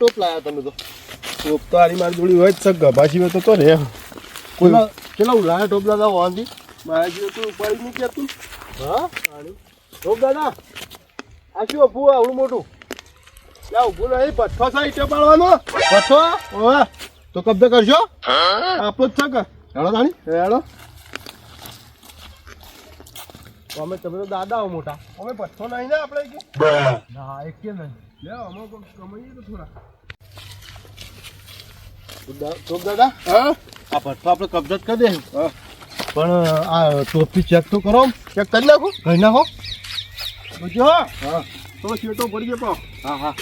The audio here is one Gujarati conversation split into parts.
ટોપ લાયા તમે તો. ટોપ તો આરી મારી જોડી હોય જ છે ગભાસી હોય તો તો રે. કોઈ કેટલા હું લાયા ટોપ દાદા વાંધી મારા જેવું તો ઉપાડી નહીં કહેતું. હા? ટોપ દાદા? આ શું અભું આવડું મોટું? ક્યાં ઊભું નહીં ભઠ્ઠો છે ઈટે પાડવાનો. પછો ઓવે તો કબજે કરશો આપણો જ છે કે? હેડો તાણી. હેડો તો અમે તમે તો દાદા મોટા. અમે પથ્થો નહીં ને આપણે કે? ના એક કે નહીં. લે અમે કમાઈએ તો થોડા. દાદા હા? આ પથ્થો આપણે કબજત કરી દે પણ આ ટોપી ચેક તો કરો. ચેક કરી નાખો. કરી નાખો. બજો હા? તો છેટો ભરી ગયો હા હા.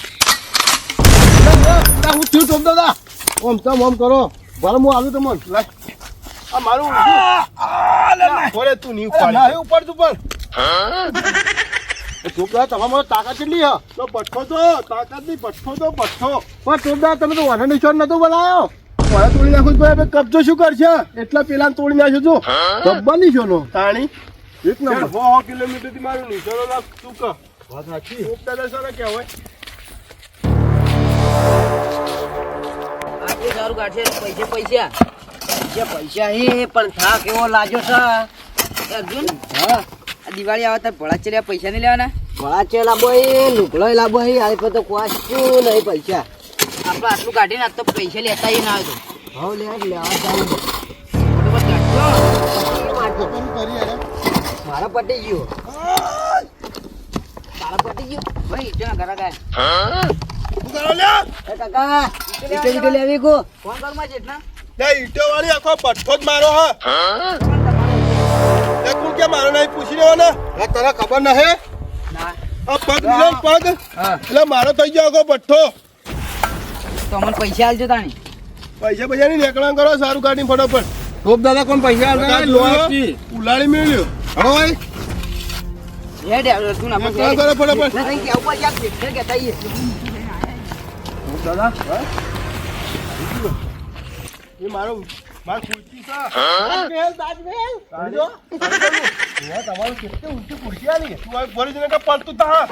હું છું ટોપ દાદા? ઓમ તમ ઓમ કરો. ભલે હું આવ્યું તમને લાગ આ મારું ઓરે તું નહીં ના ઉપાડી એ ઉપર તું પણ ટોપ દાદા તાકાત કેટલી હા તો પઠ્ઠો તો તાકાત નહીં પઠ્ઠો તો પઠ્ઠો પણ દાદા તમે તો વાના નિશાન નતો બોલાયો મારા તોડી નાખું તો હવે કબજો શું કરશે? એટલા પેલા તોડી નાખ્યો છું ડબ્બા નિશાનો તાણી એક નંબર. સો કિલોમીટરથી મારું નિશાનો લાગ તું કહ? વાત સાચી. દાદા સર કહેવાય સારું કાઢશે પૈસે પૈસા. પૈસા પૈસા હે પણ થાક કેવો લાગ્યો છે. અર્જુન હા. આ દિવાળી આવે તો ભળા ચેલા પૈસા નહીં લેવાના? ભળા ચે લાવો એ લુગડો લાવો હે આ તો કોશું નહીં પૈસા. આપણે આટલું કાઢીને આ તો પૈસા લેતા ના આવે તો. હવે લે લેવા જાવ મારા પટી ગયો. મારા પટી ગયો? ભાઈ જણા ઘરા ગયા કાકા લેવી કો? ફોન કરમાં જેટના લે ઈટો વાળી આખો પઠ્ઠો જ મારો હા. કે મારો નહીં પૂછી ને? હા તને ખબર ન. હે આ પગ પગ? એટલે મારો થઈ ગયો આખો પઠ્ઠો તો પૈસા આલજો તાણી. પૈસા પૈસા ની કરો સારું કાઢીને ફટોફટ. ટોપ દાદા કોણ પૈસા આલતા? ઉલાળી મેળ્યો. હળો ભાઈ. હેડ તું ના ફટાફટ. દાદા એ મારો માર ખુરશી છે તાજમહેલ તાજમહેલ. તાજો? તમારું કેટલી ઊંચી ખુરશી આલી? તું આ ભરી જઈને કે પલતું તા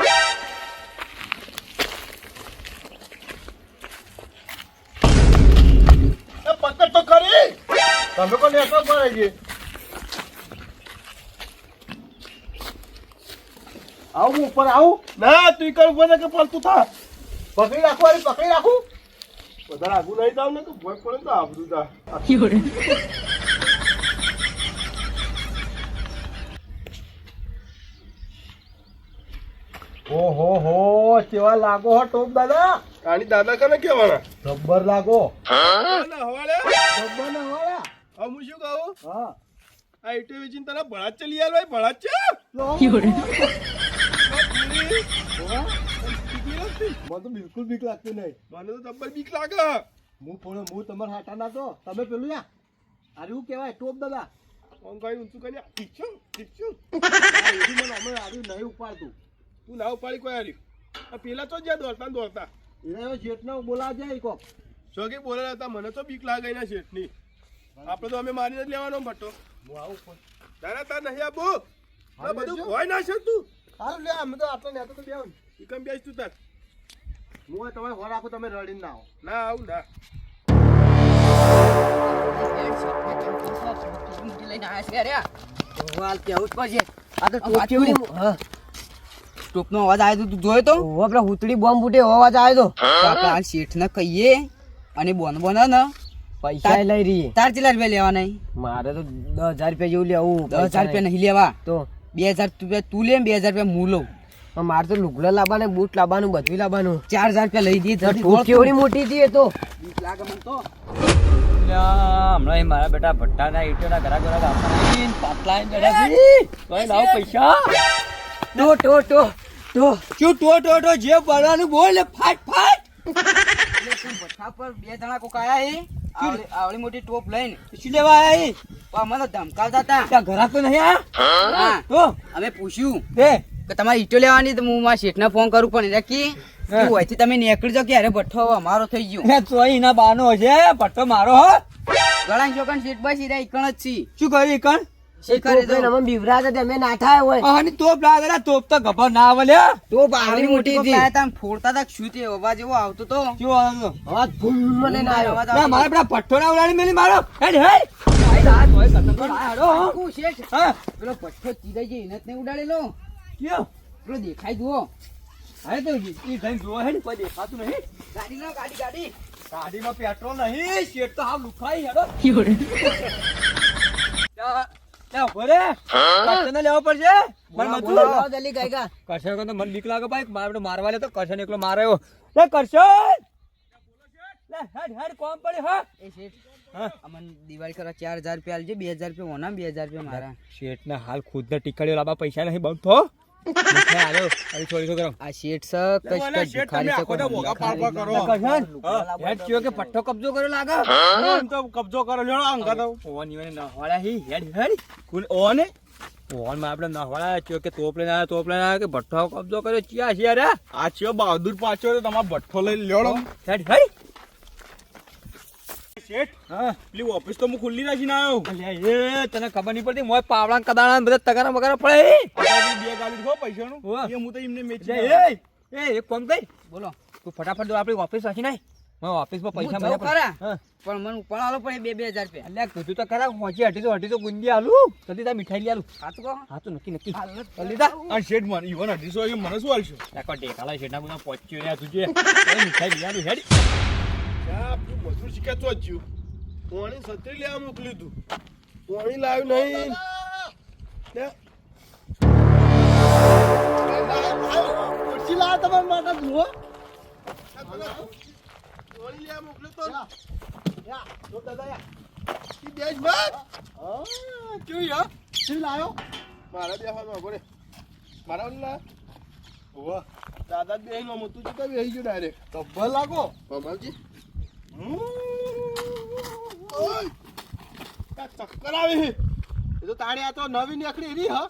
પકડ તો કરી તમે કોને નેટવર્ક પર છે આવું હું ઉપર આવું. ના તું કર ઉપર ને કે પાલતું થા પકડી રાખવાની પકડી રાખું. વધારે આગુ લઈ જાવ ને તો ભોગ પડે તો આબરું તા ઓહો હો કેવા લાગો હો ટોપ દાદા? આની દાદા કને કેવાના જબ્બર લાગો. ના હવાલે? જબ્બર ના હવે હું શું કહું? હા. આ ઈટો વેચીને તને ભળાત ચલી આલો ભાઈ ભળાત છે? મને તો બિલકુલ બીક લાગતી નહીં. મને તો તમને બીક લાગે. હું પણ હું તમારા હાટા ના તો તમે પેલું યા આરે હું કહેવાય ટોપ દાદા. કોણ ભાઈ ઊંચું કરી ઠીક છું? મને અમે આર્યું નહીં ઉપાડતું. તું ના ઉપાડી કોઈ હાર્યું આ પેલા તો જ્યાં દોડતા ને દોડતા. એના શેઠને બોલા જાય કોક. જોકે બોલા હતા મને તો બીક લાગે એના શેઠની. આપણે તો અમે મારીને જ લેવાનો ભટ્ટો. હું આવું પણ. તારા તાર નહીં આપો. આ બધું હોય ના છે તું. સારું લે અમે તો આટલા નેતો તો બે ઈ બેસ તું તાર? હું તમે હો રાખું તમે રડીને ના આવો ના. આવું ના ટોપનો અવાજ આવ્યો તું જોયો તો? હુતડી બોમ્બ ફૂટે અવાજ આવ્યો તો? આપણે ને કહીએ અને બોન બોન ને. પૈસા લઈ રહી તાર કેટલા રૂપિયા લેવાના મારે તો દસ હજાર રૂપિયા જેવું લેવું. દસ હજાર રૂપિયા નહીં. લેવા. તો? બે હજાર રૂપિયા તું લે બે હજાર રૂપિયા હું લઉં. મારે તો લુગડા લાવવાનું બૂટ લાવવાનું બધું લાવવાનું. ચાર હજાર રૂપિયા લઈ બોલ. કેવડી મોટી હતી એ તો. હમણાં મારા બેટા ભટ્ટાના ઈંટોના ઘરા ઘરા આપવાના પાટલા બેઠા છે. લાવો પૈસા. ટો ટો ટો ટો શું ટો ટો ટો જે બળવાનું બોલ ફાટ ફાટ. ભઠ્ઠા પર બે જણા કોક આયા આવડી મોટી ટોપ લઈને. શું લેવા આયા એ પણ મને તો ધમકાવતા હતા. ઘરા તો નહીં આ હા. તો? અમે પૂછ્યું. એ કે તમારે ઈટો લેવાની તો હું મારા શેઠને ફોન કરું પણ એટલે કે હા. હોય તમે નીકળી જાઓ કે અરે ભઠ્ઠો અમારો થઈ ગયો તો એના બાનો છે ભઠ્ઠો મારો હો ગળા ચોકન શેઠ બસ ઈરા ઈકણ જ છી શું કર્યું કણ શિકારી તોપ લઈને તો અમને બીવરાતા તે અમે ના તો તા તા તે તો પઠ્ઠો ઉડાડી મેલી મારો પેલો પઠ્ઠો ચીરાઈ જાય એને ઉડાડેલો કયો પેલો દેખાય જુઓ. હા તો ઈ થઈને જોવો હેડ કોઈ દેખાતું નહીં. ગાડી લો ગાડી ગાડી. ગાડીમાં પેટ્રોલ નહીં શેઠ તો હાવ લુખાઈ હેડો. ત્યાં- ત્યાં ઊભો રે. કચ્છને લેવો પડશે? મને મજૂર. જલ્દી ગાયકા કરશન કહો તો મને બીક લાગે ભાઈ મારે મારવા લે તો કરશન એકલો માર્યો. લે કરશન હેડ હેડ કોમ પડે હા. એ શેઠ અમન દિવાળી કરવા ચાર હજાર રૂપિયા આલજો બે હજાર રૂપિયા ઓના બે હજાર રૂપિયા મારા. શેઠ ને હાલ ખુદ ને ટીકડીઓ લાવવા પૈસા નહીં બંધ પટ્ટો કબજો કર્યો લાગે તો કબજો કરો લેણો આંગા ઓન ઈવને નહવાળા હી હેડ હેડ કુલ ઓને ઓનમાં આપણે કયો કે તોપ લઈને આવ્યા તોપ લઈને આવ્યા કે ભઠ્ઠો કબજો કર્યો ચિયા છે આ ચિયો બહાદુર પાછો તમારે ભઠ્ઠો લઈ લેડો હેડ હેડ. શેઠ. હા. પેલી ઓફિસ તો હું ખુલ્લી રાખીને આવ્યો અલ્યા એ તને ખબર નહીં પડતી મોય પાવડા ને કદાણા બધા તગારા બગારા પડે બે ગાલી ખો પૈસાનું. એ હું તો એમને મેચી અલ્યા, એ એ એક કામ કઈ બોલો. તું ફટાફટ જો આપણી ઓફિસ રાખી નાય મારા ઓફિસમાં પૈસા મળ્યા ખરા? પણ મને ઉપાડો પડે બે બે હજાર રૂપિયા. અલ્યા કીધું તો ખરા પહોંચી હટી તો હટી તો આલું મીઠાઈ આલું. કહો. હા તો નક્કી નક્કી. જલ્દી શેઠ મને ઈવન અઢીસો મને શું હાલશો લાકો ટેકાલા શેઠના બધા પહોંચ્યો રહ્યા તુજે એ મીઠાઈ લઈ આલું હેડ. આ મજૂર શીખ્યા તો જ પોણી સત્રી લેવા મોકલ્યું તું પોણી લાવ્યું નહીં. ખુરશી લાવો તમારા માટે જુઓ પોણી લેવા મોકલ્યું તો જો દાદા યા. બાદ. હા, કેવું યા? શી લાયો મારા બે હાથમાં ઊભો રે. મારા ઓલી? હોવે. દાદા બે હાથમાં મોટું છે તો બેસી ગયો direct. ગબ્બર લાગો કમાલજી. ચક્કર આવી. છે. એ તો તાણી આ તો નવી નીકળી એની હા?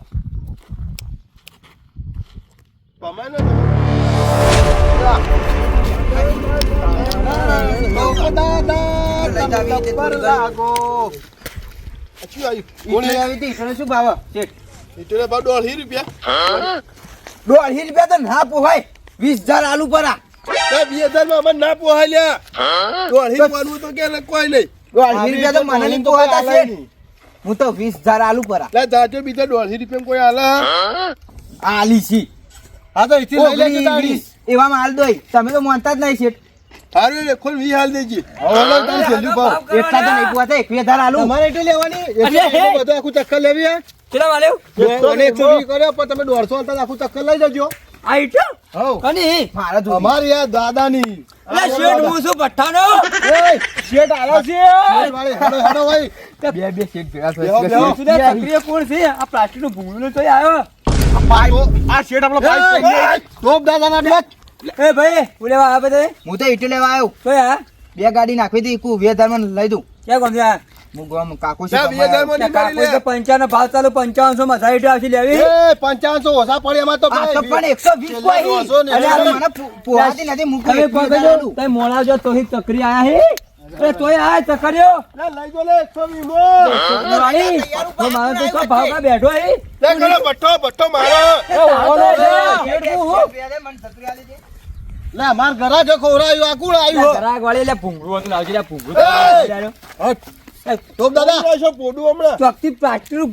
કમાય ને દોઢી રૂપિયા. તો ના પોવાય વીસ હજાર આલુ પરા. બે હજારમાં અમને ના પોહાલ્યા દોઢી પાડવું તો કે કોઈ નહીં દોઢી રૂપિયા તો મને નહીં પોહાતા છે હું તો વીસ હજાર આલુ પરા લે જાજો બીજા દોઢી રૂપિયા કોઈ આલા આલી છી હા તો ઇથી લઈ લેજો તાળી એવા એવામાં હાલ દોય તમે તો માનતા જ નહીં શેઠ હારું લે ખોલ વી હાલ દેજી ઓલો તાણી છેલ્લું ભાવ એટલા તો નહીં પોહાતા એક હજાર આલુ તમારે એટલે લેવાની બધું આખું ચક્કર લેવી હે? કેટલા વાલ્યો એકસો એકસો વીસ કર્યો પણ તમે દોઢસો હતા આખું ચક્કર લઈ જજો આ હવ કની? મારા જો અમારી આ દાદાની. શેઠ હું પઠ્ઠાનો શેઠ આલો છે. હેડો, હેડો, ભાઈ. બે બે શેઠ ભેગા બેહો, સુધા સક્રિય કોણ છે? આ પ્લાસ્ટિકનું ભૂંગળું તો આવ્યો આ શેઠ આપણો પાઇપ ટોપ દાદાના ડેક. એ ભાઈ આ બધે? હું તો ઈટો લેવા આવ્યો. તો બે ગાડી નાખી હતી કુ વે ધર્મ લઈ દઉં. ક્યાં કોણ પંચાવન ભાવ ચાલુ પંચાવનસો માં સાઈડ આવશે લેવી. પંચાવનસો ઓછા પડે એમાં તો. પણ એકસો વીસ તો ચકરી આયા હે? તોય આ ચકરીઓ. લઈ જો લે એકસો વીસ મારો તો ભાવ કા બેઠો હે. લે, મારો. લે, આકુળ આવ્યું? ગરાગ વાળી એટલે ભૂંગળું હતું લાવજે લે ભૂંગળું ટોપ દાદા. છો પોડું હમણાં? ચોકથી પ્લાસ્ટિકનું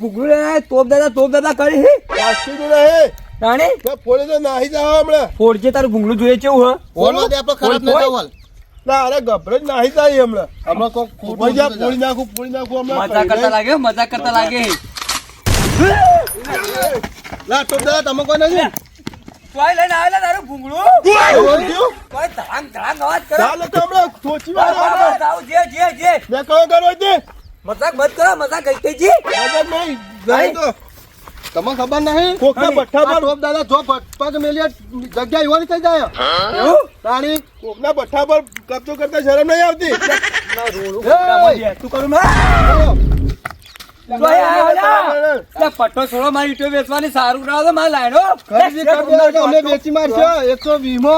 તોપ દાદા તોપ દાદા કરી હે? પ્લાસ્ટિકનું નહીં રાણી? ફોડે તો નાહી જાવ હમણાં. ફોડજે તારું ભૂંગળું જોઈએ છે હે? દે આપણો ખરાબ થવાલ. ના અરે ગભરે જ નાહી જાય હમણાં. હમણાં કોક ઊભા જા, નાખું પોડી નાખું હમણાં. મજા કરતા લાગે મજા કરતા લાગે. લા, ટોપ દાદા તમે કોઈ નથી? તોય લઈને આવેલા તારું ભૂંગળું? તોય ધડાંગ ધડાંગ અવાજ કરો. ચાલો તો હમણાં થોચી જે જે જે. મેં કયો કરો તે મજાક બંધ કરો મજાક ગઈ ગઈ જી. મદદ નહીં જાય તો. તમને ખબર નહીં? કોકના પર દાદા જો પગ પગ જગ્યા એવાની થઈ જાય. એવું? તાણી કોકના ભઠ્ઠા પર કબજો કરતા શરમ નહીં આવતી. તું કરું મેં પટ્ટો છોડો મારી ઈટો વેચવાની સારું ના તો મારે લાઈનો અમે વેચી મારશો એકસો વીમો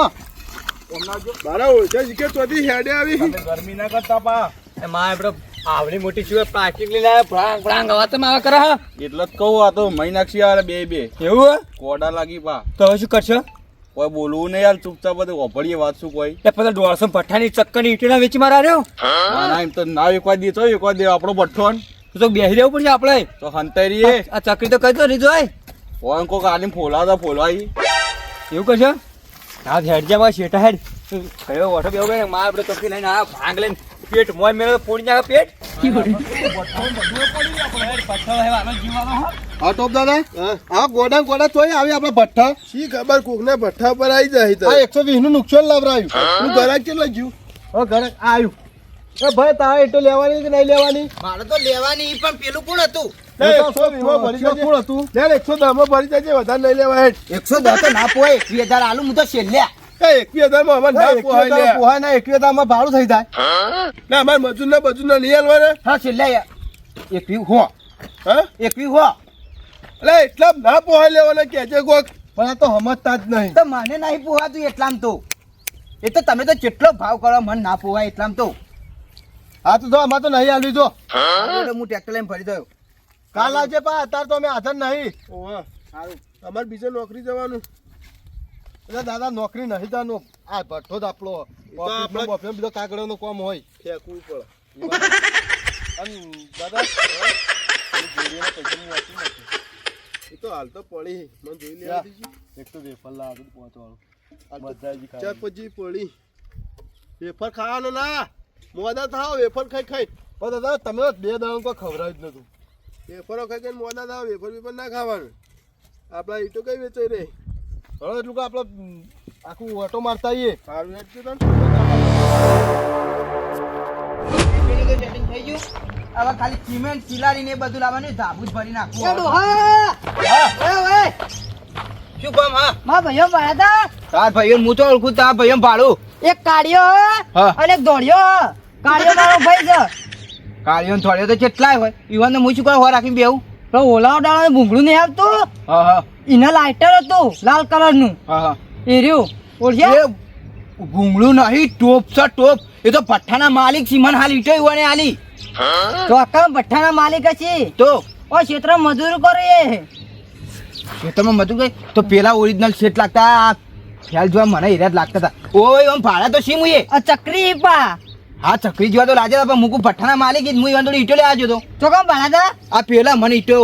માં મારા ઓળખ્યા શીખે ચોથી હેડે આવી. ગરમી ના કરતા પા. માં આપડે આવડી મોટી શું પ્લાસ્ટિક લઈને આવ્યા. ભળાંગ ભળાંગ અવાજ તમે આવા કરે એટલે જ કહું આ તો મહિનાક્ષી આવે બે બે. એવું? કોડા લાગી પા. તો હવે શું કરશો? કોઈ બોલવું નહીં યાર ચૂપચાપ બધું ઓભળીએ વાત શું કોઈ. એ પછી દોઢસો પઠ્ઠાની ચક્કરની ઈટીના વેચી મારા રહ્યો? ના એમ તો ના એકવાર દે તો એકવાર દે આપણો ભઠ્ઠો ને. તો બેસી રહેવું પડશે આપણે. તો હંતાઈ આ આ ચકરી તો કહી તો નહીં જોય. ફોન કોક આલીને ફોલાવતા ફોલવાઈ. એવું કરશો? હા હેડ જા શેઠા હેડ. કયો ઓઠો બેવો બે માં આપણે ચકરી લઈને આ ભાંગ લઈને પેટ મોય મેળો પોડી નાખે પેટ. હા ટોપ દાદા. હા ગોડા ગોડા તોય આવી આપણે ભઠ્ઠા. શી ખબર કોકના ભઠ્ઠા પર આવી જાય તો. એકસો વીસનું નુકસાન લાવરાયું. હું ઘરાક કેટલા ગયું ઘરે આવ્યું એ ભાઈ તારે એટલો લેવાની કે નહીં લેવાની? મારે તો લેવાની પણ પેલું કોણ હતું? એકસો એકસો દસમાં ભરી જજે વધારે નહીં લેવા એકસો દસ તો ના પોય એકવીસ હજાર આલુ હું તો છેલ્લે. એ એકવી અમારે ના પોહાય લે. પોહાય ના એકવીસ હજારમાં ભાડું થઈ જાય. ના અમારે મજૂર ના મજૂર ના નહીં આલવાના. હા છેલ્લે. એકવીસ હો. હા? એકવીસ હો. એટલે એટલા ના પોહાય લેવાના કે છે કોક. પણ આ તો સમજતા જ નહીં. તો મને નહીં પોહાતું એટલામ તો. એ તો તમે તો કેટલો ભાવ કરો મને ના પોહાય એટલામ તો. હા તો જો આમાં તો નહીં આલ્યું જો. એટલે હું ટ્રેક્ટર લઈને ફરી દઉં કાલ આજે પા અત્યારે તો અમે હાજર નહીં. ઓવા અમારે બીજે નોકરી જવાનું. એટલે દાદા નોકરી નહીં જવાનું. આ ભઠ્ઠો જ આપણો આપણે- ઓફિસનો બીજો કાગળનો કામ હોય. ફેંકવું પડે. અને દાદા વાંચી નથી. એ તો હાલ તો પડી. મને જોઈ યા. એક તો વેફર બધું પહોંચવાનું. પછી પડી. વેફર ખાવાનો ના. મોદા થાવ વેફર ખાઈ ખાઈ. પણ દાદા તમે બે દાડા કોઈ ખવડાવ્યું જ નતું વેફરો ખાઈ ખાઈને મોદા થાવ વેફર વેફર ના ખાવાનું. આપણા ઈટો કઈ વેચાઈ રહી? હવે એટલું કે આપણે આખું ઓટો મારતા આવીએ. સારું છે તને. થઈ ગયું હવે ખાલી સિમેન્ટ ચિલારી ને બધું લાવવાનું ધાબુ જ ભરી નાખવું. શું કામ હા? મારા ભાઈઓ હતા તાર ભાઈઓ હું તો ઓળખું તાર ભાઈઓ ભાડું. એક કાઢ્યો અને એક ધોળિયો કાળિયો મારો ભાઈ છે કાળીઓ થોડ્યો તો કેટલાય હોય. ઈવન હું શું કરવા હો રાખીને બેવું પણ ઓલાવ ડાળો ભૂંગળું નહીં આવતું? હા હા. એના લાઇટર હતું લાલ કલરનું હા હા. એ રહ્યું. ઓળખ્યા? ભૂંગળું નહીં ટોપ છે ટોપ. એ તો ભઠ્ઠાના માલિક સીમન હાલ ઈટો ઈવાને હાલી તો અક્કા ભઠ્ઠાના માલિક છે. તો? ઓ ક્ષેત્ર મજૂર કરે એ. ખેતરમાં મજૂર ગઈ તો પેલા ઓરિજિનલ સેટ લાગતા આ ખ્યાલ જોવા મને હીરા લાગતા હતા. ઓય આમ ભાડા તો સીમ એ ચક્રી પા હા ચકરી જેવા તો લાગે પણ મુકુ ભઠ્ઠાના માલિક જ મુઈ વાંધો ઈટો લેવા આવ્યો તો. તો કેમ ભણ્યા હતા? આ પેલા મને ઈટો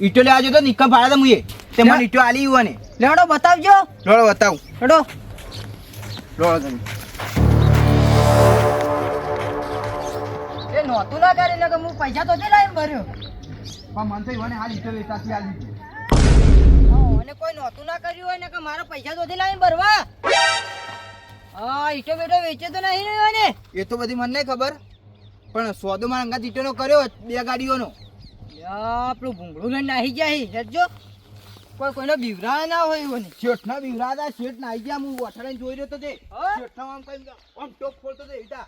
ઈટો લેવા જતો નિકમ ભાડા હતા મુએ. તે મને ઈટો આલી ઈવાને. લેડો બતાવજો. લેડો બતાવું. લેડો લેડો તમે એ નહોતું ના કરી ને કે હું પૈસા તો લાવીને ભર્યો. પણ મને તો ઈવાને હાલ ઈટો વેચાતી આલી હા, અને કોઈ નહોતું ના કર્યું હોય ને કે મારા પૈસા તો લાવી ભરવા. હા ઈટો બેટો વેચે તો નહીં ને. એ તો બધી મને નહીં ખબર. પણ સોદો મારા અંગાત ઈટોનો કર્યો બે ગાડીઓનો. આપણું ભૂંગળું લઈને નાહી જાય સમજો કોઈ કોઈનો બીવરા ના હોય એવું શેઠના હતા શેઠ નાઈ ગયા હું વઠાડીને જોઈ રહ્યો તો તે. શેઠ આમ કઈ આમ ટોપ ખોલતો તે ઈટા.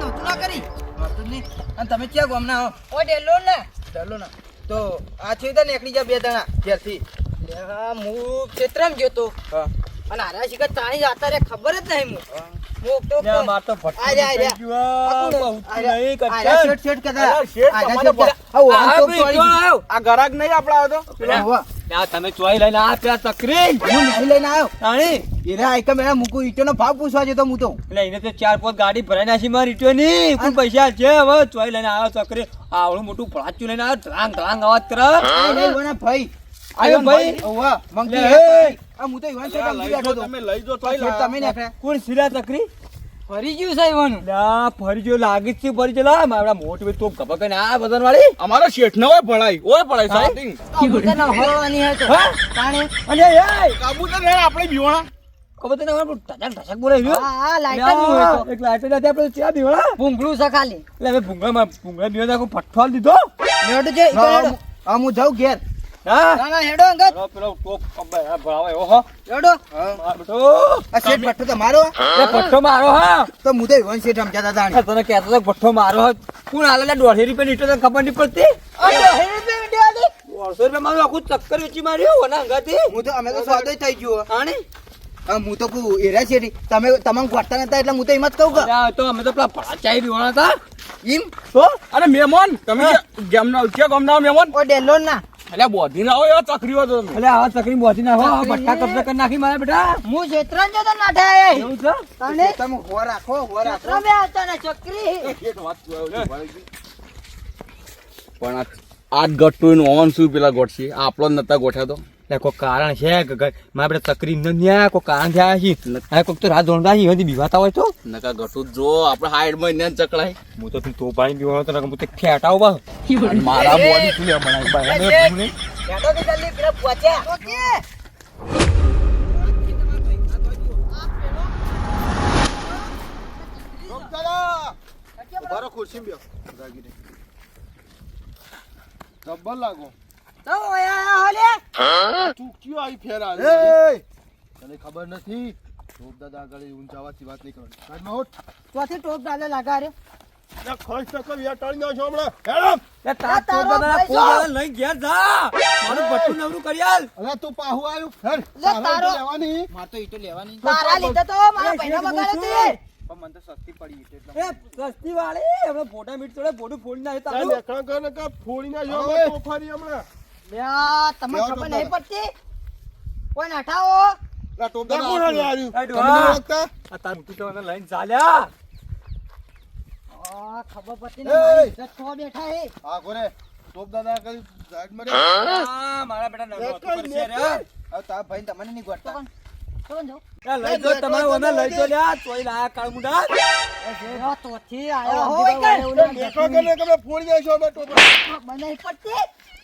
નહોતું ના કરી. નહીં. અને તમે ક્યાં ગોમના હો? ઓ ડેલો ને ડેલો ને તો આ છે તો નીકળી જા બે જણા ઘેરથી. હા, ક્ષેત્રમાં ગયો તો. અને હારા શિખર તાણી જતા રે ખબર જ નહીં હું. હું તો માર તો. આ નહીં તો તમે ચોઈ લઈને આ પેલા ચકરી હું નહીં લઈને આવ્યો. તાણી? એને આઈકા મેં મૂકું ઈંટોનો ભાવ પૂછવા જતો હું તો. એટલે એને તો ચાર પાંચ ગાડી ભરાઈ નાખી મારી ઈટો ની. પણ પૈસા છે? હવે ચોઈ લઈને આવ્યો ચકરી આવડું મોટું ભળાચ્યું લઈને આવ્યો. ધ્રાંગ ધ્રાંગ અવાજ કરે ભાઈ. આવ્યો ભાઈ? ઓવા મંકી હે. આ હું તો ઈવાન સાહેબ લઈ બેઠો તો તમે લઈ જો આ તમે ને કોણ સિરા ચકરી? ફરી ગયું સાહેબ લ્યા ફરી ગયો લાગી છે ફરી ગયો. લા મારા મોટ બે તો ખબર ને આ વજન વાળી અમારો શેઠ ને હોય ભળાઈ ઓય ભણાઈ ના હળવાની હે તો. તાણે. અને એ કાબુ તો નહીં આપણે બીવણા. કબૂતર તને હવે ટચક ટચક બોલે રહ્યો. આ હા લાઈટરનું હોય તો. એક લાઈટર નથી આપણે ચા દીવાળા ભૂંગળું છે ખાલી. એટલે હવે ભૂંગળામાં ભૂંગળા દીવા નાખું પઠ્ઠો દીધો? લેવડો જે હા હું જાઉં ઘેર. હા? ના ના હેડો અંગત. પેલો પેલો ટોપ હો માર બેટો આ શેઠ ભઠ્ઠો તમારો એ પઠ્ઠો મારો હા. તો તો ઈવાન શેઠ સમજાતા હતા તને કહેતો પઠ્ઠો મારો હો. કોણ હાલે લે? દોઢસો રૂપિયા લીટર તને ખબર નહીં પડતી? દોઢસો રૂપિયા મારું આખું ચક્કર વેચી માર્યું ઓના હું તો અમે તો સ્વાદ થઈ ગયો આણી હા, હું તો કહું એરા છે. તમે તમને ગોઠતા નતા એટલે હું તો એમ જ કહું કે તો અમે તો પેલા ભળાચાઈ દીવાના હતા. એમ? તો અરે મહેમાન તમે ગેમના કે ગમના મહેમાન? ઓ ડેલો ના. એટલે બોધી ના હોય ચકરીઓ તો એટલે આ ચકરી બોધી ભટ્ટા કબજા કરી નાખી મારા બેટા. હું જેતરાન જતો ના થાય એવું છે? તને? તમે હો રાખો હો રાખો. બે આવતા ને ચક્રી. પણ આ આજ ગટ્ટુ ઓન શું પેલા ગોઠશે? આપણો જ નતા ગોઠ્યા તો? એટલે કોઈ કારણ છે કે મારા બેટા ચકરી ન ન્યા કોઈ કારણ થયા છે આ કોઈક તો રાત ધોરણતા છે એમાંથી બીવાતા હોય તો? નકા ગટ્ટુ જો આપણે હાઈડ ને ચકડાય. હું તો તો પાણી પીવાનો તો હું તો ફેટાવ બા મારા બોડી લે બનાવી કે જલ્દી પેલા પહોંચ્યા લાગો. તો ઓયા હોલે? તું કયો આવી ફેર આવી તને ખબર નથી? રોપ દાદા આગળ ઊંચાવાથી વાત નહીં કરવાની. કાઢમાં હોટ ચોથી ટોપ ડાલે લગા રે? ના ખર્ચ તો કર યાર ટાળી નાખો હમણાં હેડમ તાર તારો દાદા પૈસો. પોતાને લઈને ઘેર જા. મારું ભટ્ટું નવરું કરી આલ. અરે તું પાહુ આવ્યું? હેડ. લે તારો. લેવાની. માર તો ઈટો લેવાની. તારા લીધે તો મારા પૈસા બગાડે તે પણ મને તો સસ્તી પડી એટલે એ સસ્તી વાળી. ફોટા મીટ બોડું ફોડી નાખે તારે તારું કર ને કા ફોડી. હમણાં તોફાની હમણાં. તમને ખબર નહીં પડતી? કોઈ તો મને પડતી?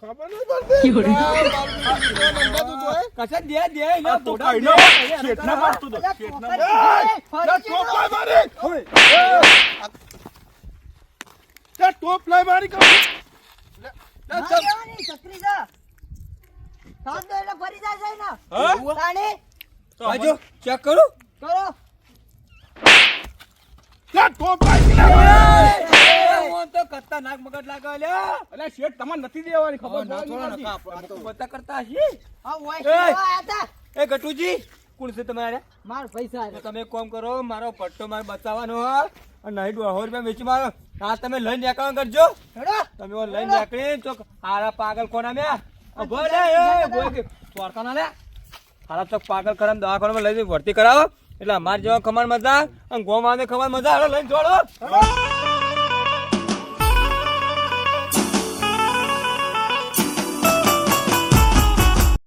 ખબર નહીં પડતી તું તો? કશે દે દે એને ફોટા દે શેઠના મારતો તો. લે, ગયો. ટોપ લાય મારી. એ! લે, ટોપ લાય મારી લે, ના ચાલ. લેવાની, સાત દો એટલે ફરી જાય છે ને. હા? તાણી, બાજુ ચેક કરો કરો. લે, ટોપ લાય લે. તો તો નાક મગજ લાગે લે. એટલે શેઠ તમારે નથી દેવાની ખબર ના નથી. નકા આપણો. આ તો. બધા કરતા હી એ! શેરવા આયા તા. એ ગટુજી કોણ છે તમારે માર પૈસા તમે કોમ કરો મારો પટ્ટો મારે બચાવવાનો અને નહીં દોઢો રૂપિયા વેચી મારો. આ તમે લઈને નીકળવા કરજો. તમે લઈને નીકળી તો હારા પાગલ કોના મે બોલે એ બોલે ચોરતા ના લે. હારા તો પાગલ કરમ દવાખાનામાં લઈ જઈ ભરતી કરાવો. એટલે અમારે જેવા ખમણ મજા અને ગોમાં ખમણ મજા હાલો લઈને જોડો.